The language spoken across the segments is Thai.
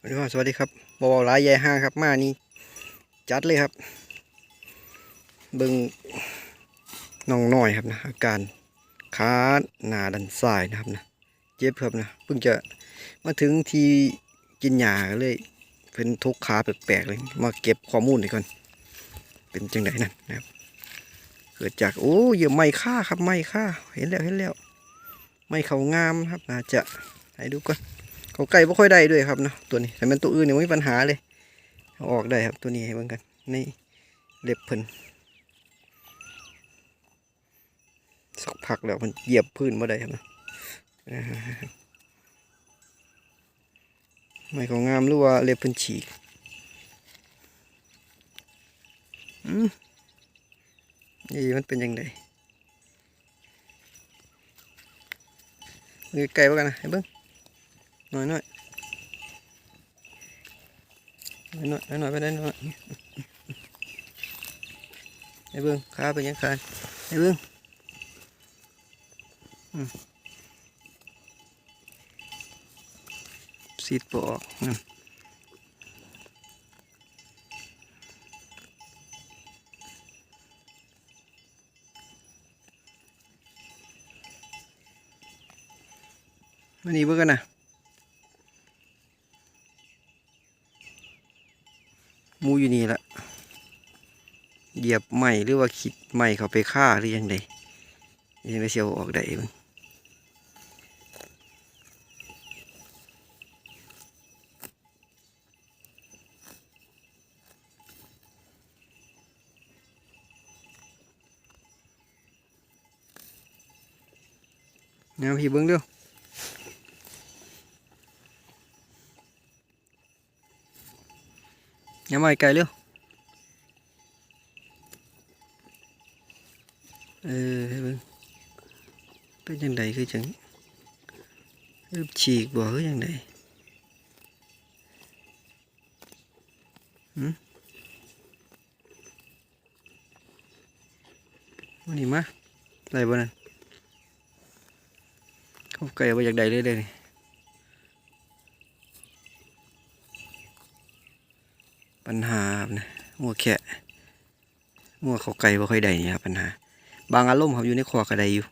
สวัสดีครับสวัสดีครับบอหลายใหญ่ห้างครับ มานี่จัดเลยครับ เบิ่งน้องน้อยครับนะอาการขาหนาดันซ้ายนะครับนะเจ็บครับนะเพิ่งจะมาถึงที่กินยาก็เลยเป็นทุกขาแปลกๆเลย มาเก็บข้อมูลหน่อยก่อน เป็นจังไดนั่นนะครับ เกิดจากโอ้เหยื่อไม้ค่าครับไม้ค่าเห็นแล้วเห็นแล้ว ไม่เขางามครับน่าจะให้ดูก่อน เขาไก่ไม่ค่อยได้ด้วยครับเนาะตัวนี้แต่มันตัวอื่นเนี่ยไม่มีปัญหาเลยเอาออกได้ครับตัวนี้ให้เบิ่งกันนี่เล็บเพิ่นสักพักแล้วมันเหยียบพื้นมาได้ครับนะไม่ขางงามหรือว่าเล็บเพิ่นฉีกอืมนี่มันเป็นยังไงมือไก่บ้างกันนะให้เบิ่ง หน่อยหน่อยหน่อยหน่อยไปได้หน่อยไอ้เบิ้งขาเป็นยังไงไอ้เบิ้งอืมสีดปออกอืมวันนี้เบิ่งกันนะ มูอยู่นี่ละเหยียบใหม่หรือว่าขิดใหม่เขาไปฆ่าหรือยังไงยังได้เสียวออกได้เบ้างนะพี่เบิ้งเร็ว อย่ามาไกลเร็วเออให้เบิ่งเป็นจังไดคือจังอึบฉีกบ่คือจังไดหืมวันนี้มาได้บ่นั่นเขาไก่บ่อยากได้เลยเลยนี่ ปัญหาครับนะมัวแขะ มัวเขาไก่บ่ค่อยได้นี่ครับปัญหา บางอารมณ์ครับอยู่ในคอกระไดอยู่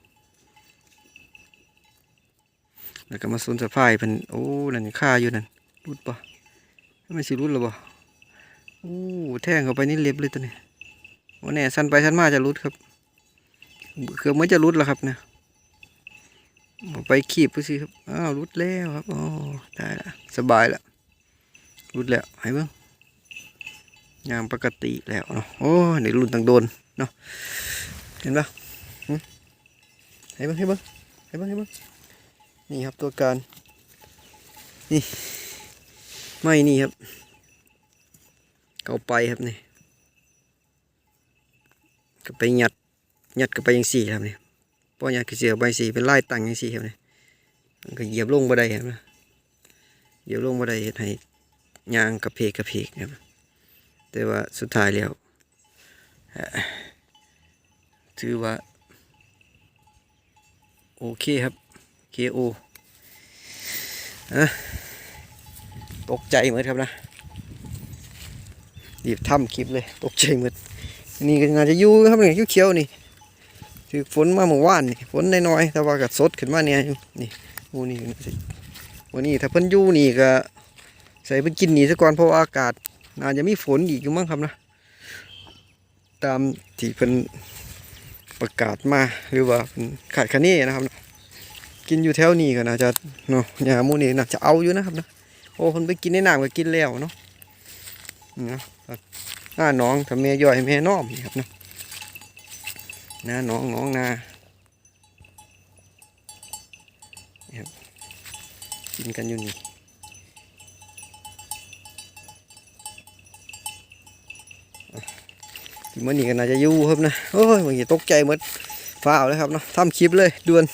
แล้วก็มาสนสะพายเป็นโอ้ นั่นค่าอยู่นั่นรุดปะไม่สิรุดหรอปะโอ้แท่งเข้าไปนี่เล็บเลยตัวนี้วันนี้สั้นไปสั้นมาจะรุดครับเกือบมันจะรุดแล้วครับเนี่ยไปขีบไปสิครับ อ้าวรุดแล้วครับ อ๋อ ได้ละสบายละรุดแล้วให้เบิ่ง ยางปกติแล้วเนาะโอ้ยในรุ่นต่างโดนเนาะเห็นปะให้บิ้งให้บิ้งให้บิ้งให้บิ้งนี่ครับตัวการ นี่ ไม่นี่ครับเข้าไปครับนี่ก็ไปหยัดหยัดก็ไปยังสี่ครับนี่พอยัดก็เสียไปสี่เป็นไล่ตังยังสี่ครับนี่มันก็เหยียบลงบ่ได้ครับนะเหยียบลงบ่ได้เฮ็ดให้ยางกระเพกกระเพกครับ แต่ว่าสุดท้ายแล้วถือว่า โอเคครับ KO อะตกใจเหมือนครับนะรีบทำคลิปเลย ตกใจเหมือนนี่ก็น่าจะอยู่ครับนี่เขียวๆนี่ถือฝนมาเมื่อวานนี่ฝนน้อยๆแต่ว่าก็สดขึ้นมาเนี่ยนี่โอ้นี่วันนี้ถ้าเพิ่นอยู่นี่ก็ใส่เพิ่นกินนี่ซะก่อนเพราะว่าอากาศ น่าจะมีฝนอีกอยู่มั้งครับนะ ตามที่เพิ่นประกาศมาหรือว่าขาดคะเนนะครับนะกินอยู่แถวนี้ก็น่าจะเนาะยามูนี่น่าจะเอาอยู่นะครับนะโอ้เพิ่นไปกินในน้ำก็กินแล้วเนาะนี่เนาะหน้าน้องทำแม่ย่อยแม่น้อมนี่ครับเนาะหน้าน้องน้องนานี่ครับกินกันอยู่นี่ มื่อนี้ก็น่าจะยู่ครับนะโอ้ยมันจะตกใจหมดฟ้าวเลยครับเนาะทำคลิปเลยด่วน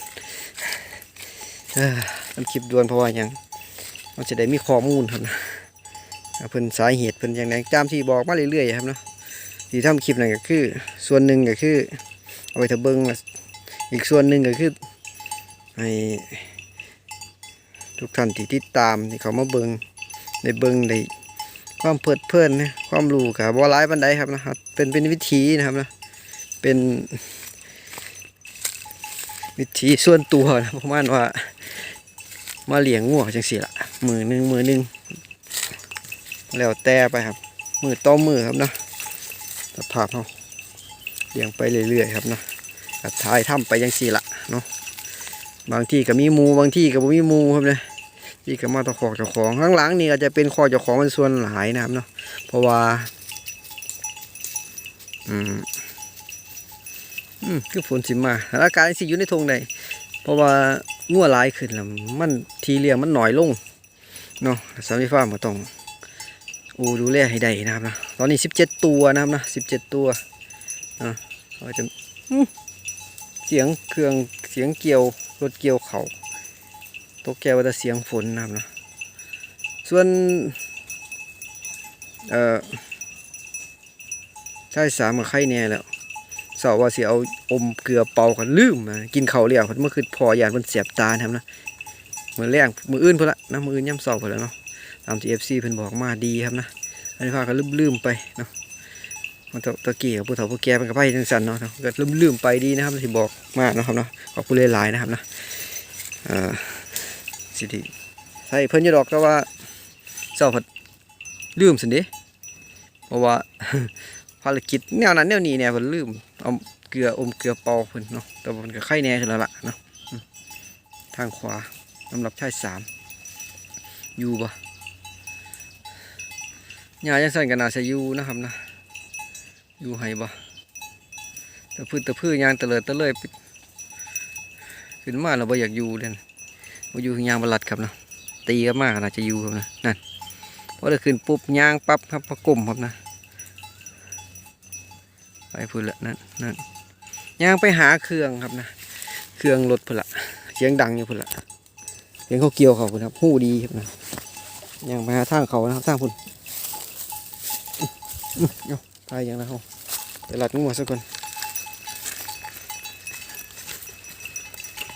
ทำคลิปด่วนเพราะว่าหยังมันจะได้มีข้อมูลครับนะเพิ่นสาเหตุเพิ่นอย่างไรตามที่บอกมาเรื่อยๆครับเนาะที่ทำคลิปนั่นก็คือ ส่วนหนึ่งก็คือ เอาไปทะเบิงอีกส่วนหนึ่งก็คือให้ทุกท่านที่ติดตามที่เขามาเบิงได้เบิงได้ ความเพลิดเพลินนความรู้กับบ่หลายปานใดครับนะครับ เป็นเป็นวิธีนะครับนะเป็นวิธีส่วนตัวนะประมาณว่า มาเลี้ยงงัวจังสี่ละมือหนึ่งมือหนึ่งแล้วแต่ไปครับ มือต่อมือครับนะสภาพเขาเลี้ยงไปเรื่อยๆครับนะกับทายถ้ำไปจังสี่ละเนาะบางที่ก็มีมูบางที่ก็บ่มีมูครับเนี่ย ที่ก็มาตะขอกเจ้าของข้างหลังนี่ก็จะเป็นคอเจ้าของเป็นส่วนหลายนะครับเนาะเพราะว่า อืมอืมคือฝนสิมาสถาการสิอยู่ในทงใดเพราะว่างัวหลายขึ้นแล้วมันทีเลี้ยมันหน่อยลงเนาะสามีฟ้ามก็ต้องอูดูแลให้ได้นะครับนะตอนนี้17ตัวนะครับนะ17ตัวอะก็จะเสียงเครื่องเสียงเกี่ยวรถเกี่ยวเขา ตัวแก้วว่าจะเสียงฝนนะครับนะส่วนเอ่อใช่สามกับไข่แน่แล้วสาวว่าสิเอาอมเกลือเป่ากันลืมนะกินเข้าเลี้ยวเมื่อคืนพอยานมันเสียบตานะครับนะมือแรงมืออื่นพุ่นละนะมืออื่นย่ำเสาพุ่นละเนาะตามที่เอฟซีเพิ่นบอกมาดีครับนะอันนี้พากันลืมลืมๆไปเนาะมันตะตะกี้กับผู้เฒ่าผู้แก่เป็นกับไพ่จังสันเนาะเก็ลืมลืมๆไปดีนะครับที่บอกมาเนาะครับเนาะขอบคุณหลายๆนะครับนะเอ่อ สิทีใช่เพิ่นจะดอกก็ว่าเจ้าผัดลืมสินเด้เพราะว่าภารกิจแนวนั้นแนวนี้เนี่ยเพิ่นลืมเอาเกลืออมเกลือเปอเพิ่นเนาะแต่ว่ามันก็ไข่แน่ขึ้นแล้วล่ะเนาะทางขวาสำหรับชายสามอยู่ปะยาจังสั่นก็น่าจะอยู่นะครับนะอยู่ให้บ่แต่พืชแต่พืชยางเตลิดเตะเลยปิดขึ้นมาเราบ่อยากอยู่เลยนะ บ่อยู่ยางบลัดครับนะตีก็มากน่าจะอยู่ครับนะนั่นพอได้ขึ้นปุ๊บยางปั๊บครับพอกลมครับนะไปพุ่นละนั่นนั่นยางไปหาเครื่องครับนะเครื่องรถพุ่นละเสียงดังอยู่พุ่นละเสียงเขาเกี่ยวเขาพุ่นครับหู้ดีครับนะยางไปหาทางเขานะครับทางพุ่นอื้ออื้อเดี๋ยตายอย่างละเขาไปหลัดงัวซะก่อน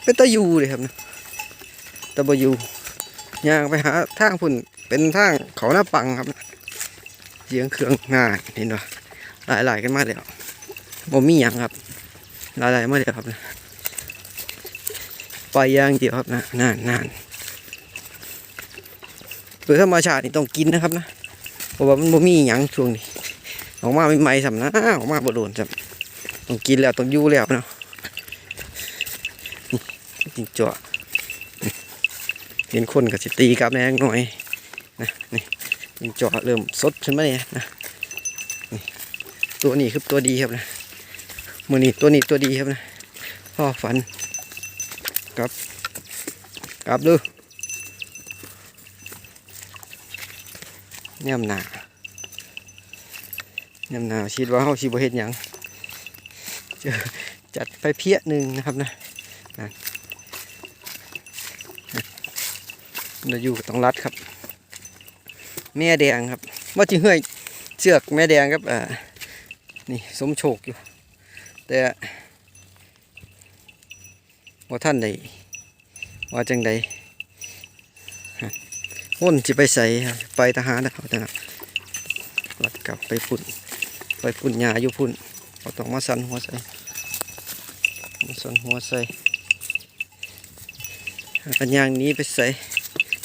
เป็นตะยูเลยครับนะ ตะบอยูย่างไปหาทางพุ่นเป็นทางเขาหน้าปังครับนะเสียงเครื่องง่ายเห็นปะหลายๆกันมากเลยบ่มีหยังครับ หลายๆมากเดียครับนะไปย่างเดียวครับนะนานนานโดยธรรมชาตินี่ต้องกินนะครับนะเพราะว่ามันบ่มีหยังช่วงนี้ออกมาไม่ใหม่สำนะออกมาบ่โดนสำต้องกินแล้วต้องอยู่แล้วเนาะนี่กินจ่อ เห็นคนกับสิตีกับแรงหน่อยนะนี่กินจ่อเริ่มสดขึ้นมาเนี่ยนะตัวนี้คือตัวดีครับนะมือนี้ตัวนี้ตัวดีครับนะพ่อฝันกลับกลับดูย่ำหนาย่ำหนาคิดว่าเขาชีบเห็ดหยังเจอจัดไปเพี้ยหนึ่งนะครับนะนั่น เราอยู่กับต้องรัดครับ แม่แดงครับว่าจิเหื่อยเชือกแม่แดงครับอ่านี่สมโชคอยู่ แต่ว่าท่านใดว่าจังใดฮะมุ่นจะไปใส่ไปทหารนะเขาจะนะหลัดกลับไปพุ่นไปพุ่นยาอยู่พุ่นเขาต้องมาสันหัวใส่มาสันหัวใส่กันยางนี้ไปใส่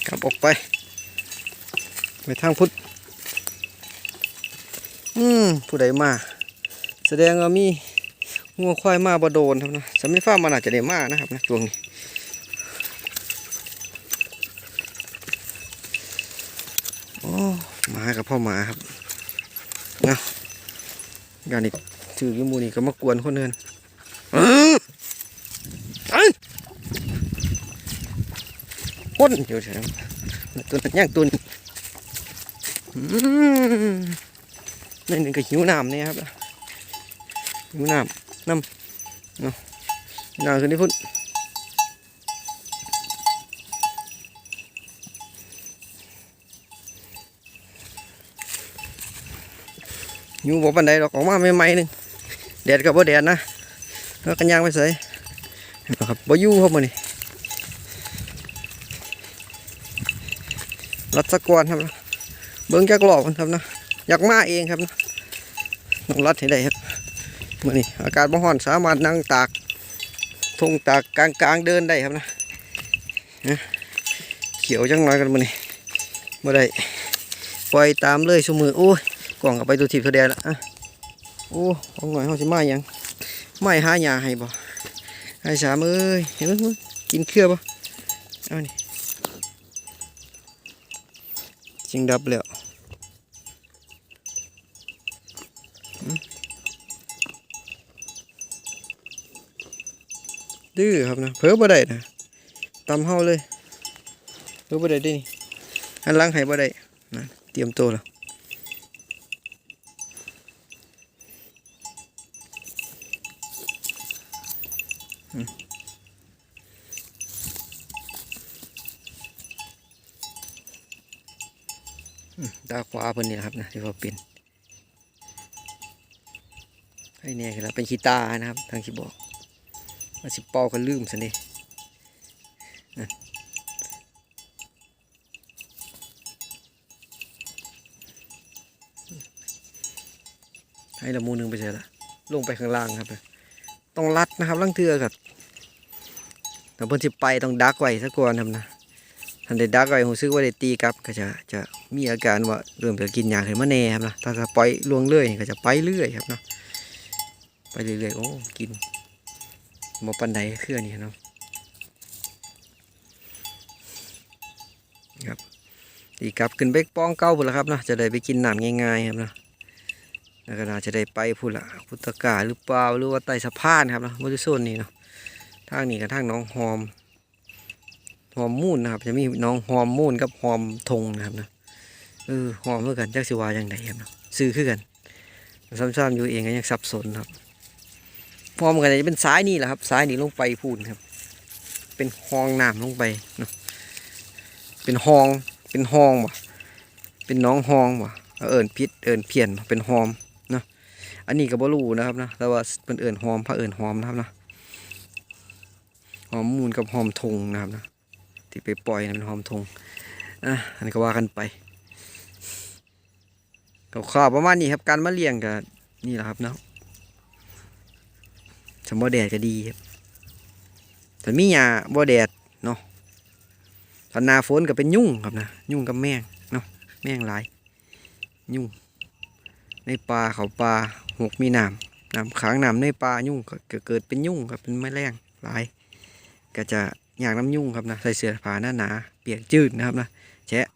กลับออกไป ไปทางพุทธอืมผู้ใดมา แสดงว่ามีงัวควายมาบ่โดนครับนะสำนักฟ้ามันอาจจะได้มานะครับนะช่วงนี้โอ้หมากับพ่อหมาครับนะงานนี้ถือกิมูนี่ก็มากวนคนเดินเออเอ้ยคน อยู่เฉยตัวนั้นย่างตัวนี้นี่นึงก็หิวน้ำเนี่ยครับหิวน้ำน้ำเนาะน้ำขึ้นที่พุ่นหิวบอกปันใดหรอกออกมาใหม่ๆหนึงแดดกับบ่แดดนะแล้วกันยางไปใส่ครับบ่อยู่ครับมื้อนี้ รัดสะกวนครับ เบิ้งจักรอบมันครับนะอยากมาเองครับนะน้องรัดให้ได้ครับมื่อนี้อากาศบ่ร้อนสามารถนั่งตากทงตากกลางกลางเดินได้ครับนะนะเขียวจังหน่อยกันมื่อนี้บ่ได้ปล่อยตามเลยชั่วมือโอ้ยกล่องกับไปตัวทิพย์ตัวแดงละอะโอ้ของหน่อยเขาสิมาหยังไม่หาหยาให้บ่ให้สามเอ้ยเห็นมั้ยกินเครือบ่เอานี่ จิงดับแล้วดื้อครับนะเพิ่บ่ได้นะตำเฮาเลยเพิ่บ่ได้เดินี่อันล้างให้บ่ได้นะเตรียมตัวแล้วอืมอืม ตาขวาเพิ่นนี่แหละครับนะที่ว่าเป็นให้เนี่ยคือเราเป็นขีตานะครับ ทางที่บอกมาสิป่าก็ลืมซะนี่ให้ละมูหนึงไปเสร็จละลงไปข้างล่างครับ ต้องรัดนะครับลังเทือครับแต่เพิ่นสิไปต้องดักไว้ซะก่อนครับนะทันได้ดักไว้ผมซื้อว่าได้ตีกลับก็จะจะ มีอาการว่าเริ่มจะกินยาขึ้นมาแน่ครับนะถ้าจะปล่อยลวงเรื่อยก็จะไปเรื่อยครับเนาะไปเรื่อยๆโอ้กินหมปันไดเครื่องนี่เนาะครับดีกลับขึ้นเบกป้องเก้าพุ่นละครับนะจะได้ไปกินน้ำง่ายๆครับนะแล้วก็น่าจะได้ไปพุ่นละพุทธกาหรือเปล่าหรือว่าไต่สะพานครับนะบริโซนนี่เนาะทางนี้กับทางน้องหอมหอมมูนนะครับ จะมีน้องหอมมูนกับหอมทงนะครับเนาะ เออหอมเมื่อกันจักสิวาอย่างไรครับซื้อคือกันซ้ำๆอยู่เองก็ยังสับสนครับพร้อมกันจะเป็นซ้ายนี่แหละครับซ้ายนี่ลงไปพูนครับ เป็นห้องน้ำลงไปเนาะเป็นห้องเป็นห้องบ่เป็นน้องห้องบ่เอาเอิญพิษเอิญเพียนเป็นหอมเนาะอันนี้ก็บ่รู้นะครับนะแต่ว่าเป็นเอิญหอมพระเอิญหอมนะครับนะหอมมูลกับหอมทงนะครับนะที่ไปปล่อยนะเป็นหอมทงอะอันนี้ก็ว่ากันไป กับข้าวประมาณนี้ครับการมาเลี้ยงกับนี่แหละครับเนาะสมบ่แดดก็ดีครับแต่มีหญ้าบ่แดดเนาะตอนนาฝนก็เป็นยุ่งครับนะยุ่งกับแมงเนาะแมงหลาย ยุ่ง ในป่าเขาป่าหกมีน้ำน้ำขังน้ำในป่ายุ่งก็เกิดเป็นยุ่งครับเป็นแมลงหลาย ก็จะอยากน้ำยุ่งครับนะใส่เสื้อผ้าหน้าหนาเปียกจืดนะครับนะแฉะ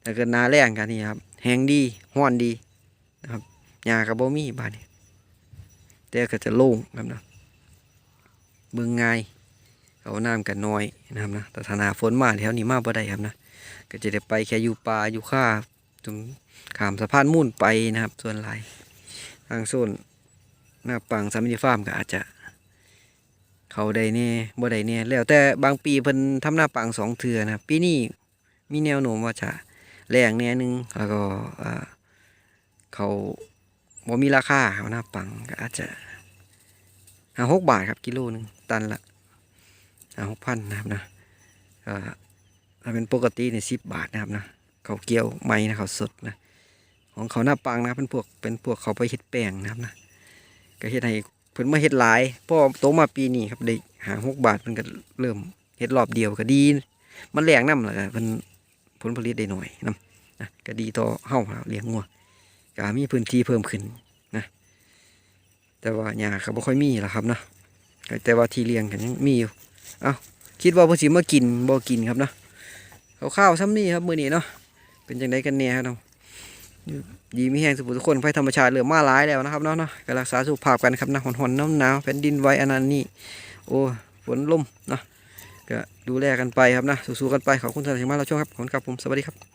แต่เกิดนาแรงกันนี่ครับ แห้งดีห้อนดีนะครับหญ้ากับบ่มีบ้านนี้แต่ก็จะโล่งครับนะเบิ่งง่ายเขาน้ำกันน้อยนะครับนะแต่ถนาฝนมาแถวนี้มาบ่ได้ครับนะก็จะได้ไปแค่อยู่ป่าอยู่ข้าตรงขามสะพานมุ่นไปนะครับ ส่วนหลายทางโซนหน้าปังสามินิฟาร์มก็อาจจะ เขาได้แน่บ่ได้แน่แล้วแต่บางปีเพิ่นทำหน้าปังสองเทื่อนะปีนี้มีแนวโน้มว่าจะ แรงแน่นึงแล้วก็เขาบ่มีราคาเขาหน้าปังก็อาจจะหาหกบาทครับกิโลหนึ่งตันละหาหกพันนะครับนะถ้าเป็นปกติเนี่ยสิบบาทนะครับนะเขาเกี่ยวไม้นะเขาสดนะของเขาหน้าปังนะเป็นพวกเป็นพวกเขาไปเฮ็ดแป้งนะครับนะก็เฮ็ดให้เพิ่นมาเฮ็ดหลายพราะโตมาปีนี้ครับได้หาหกบาทเพิ่นก็เริ่มเฮ็ดรอบเดียวก็ดี มันแรงน้ำเลยเพิ่น ผลผลิตได้หน่อยน้ำนะก็ดีต่อเฮ้าเลี้ยงงัวก็มีพื้นที่เพิ่มขึ้นะแต่ว่าหญ้าก็บ่ค่อยมีล่ะครับเนาะแต่ว่าที่เลี้ยงกันยังมีอยู่เอ้าคิดว่าพิ่นสิมากินบ่กินครับเนาะข้าวซ้ำนี่ครับมือนี้เนาะเป็นจังไดกันแน่ครับเนาะดีมีแห้งสุขทุกคนไฟธรรมชาติเหลือมาหลายแล้วนะครับเนาะเนาะก็รักษาสุขภาพกันครับนะหอนๆหนาวแผ่นดินไหวอันนั้นนี่โอ้ฝนลมเนาะ ก็ดูแลกันไปครับนะสู้ๆกันไปขอบคุณท่านที่มาเราชมครับขอบคุณครับผมสวัสดีครับ